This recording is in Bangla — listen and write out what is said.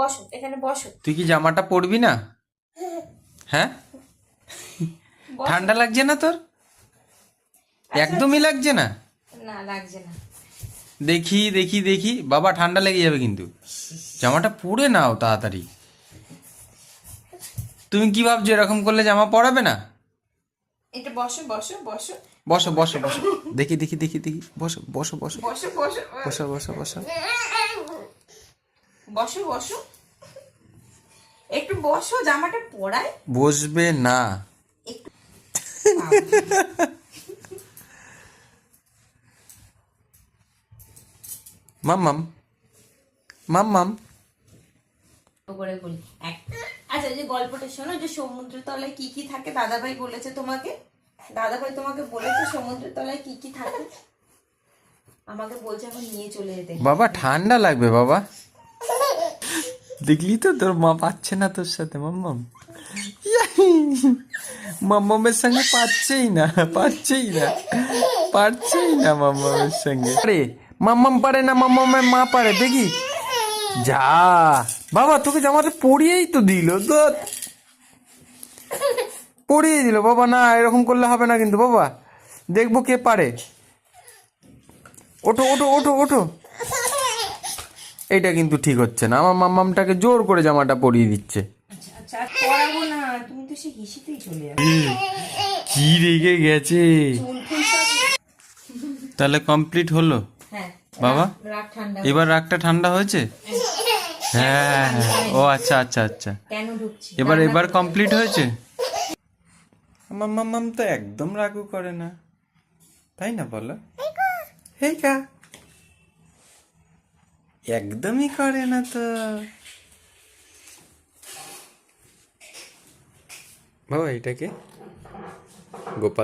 বসো এখানে বসো। তুই কি জামাটা পরবি না? হ্যাঁ? ঠান্ডা লাগছে না তোর? একদমই লাগছে না? না লাগছে না। দেখি দেখি দেখি। বাবা ঠান্ডা লেগে যাবে কিন্তু। জামাটা পরে নাও তাড়াতাড়ি। তুমি কি ভাবছ এরকম করলে জামা পরাবে না? এটা বসো বসো বসো। বসো বসো বসো। দেখি দেখি দেখি দেখি। বসো। বসো বসো বসো। বসো বসো বসো। বসো বসো। একটু বসো জামাটা পরায় বসবে না। একটু মাম্মাম মাম্মাম করে বলি। আচ্ছা যে গল্পটা শোনো যে সমুদ্রের তলায় কি কি থাকে দাদাভাই বলেছে তোমাকে। দাদাভাই তোমাকে বলেছে সমুদ্রের তলায় কি কি থাকে। আমাকে বলছে এখন নিয়ে চলে যেতে। বাবা ঠান্ডা লাগবে বাবা। দেখলি তো? তোর মা পাচ্ছে না তোর সাথে, মাম্মাম? মাম্মামের সঙ্গে পাচ্ছেই না পাচ্ছেই না, পারছেই না মাম্মামের সঙ্গে। আরে, মাম্মাম পারে না, মাম্মামের মা পারে, দেখি। যা, বাবা, তোকে জামাটা পরিয়েই তো দিল, তো। পরিয়ে দিল, বাবা, না, এরকম করলে হবে না কিন্তু, বাবা। দেখব কে পারে। ওঠো ওঠো ওঠো ওঠো। এইটা কিন্তু ঠিক হচ্ছে না। আমার মাম্মামটাকে জোর করে জামাটা পরিয়ে দিচ্ছে। আচ্ছা আচ্ছা আর পড়াবো না তুমি তো সে হিসিতেই চলে যাবে। কি রেগে গেছে? তাহলে কমপ্লিট হলো? হ্যাঁ বাবা? রাগ- রাগ ঠান্ডা এবার রাগটা ঠান্ডা হয়েছে? হ্যাঁ হ্যাঁ ও আচ্ছা আচ্ছা আচ্ছা। এবার এবার কমপ্লিট হয়েছে? আমার মাম্মাম তো একদম রাগও করে না। তাই না বলো? হেই কা। একদমই করে না তো। বাবা এটাকে গোপাল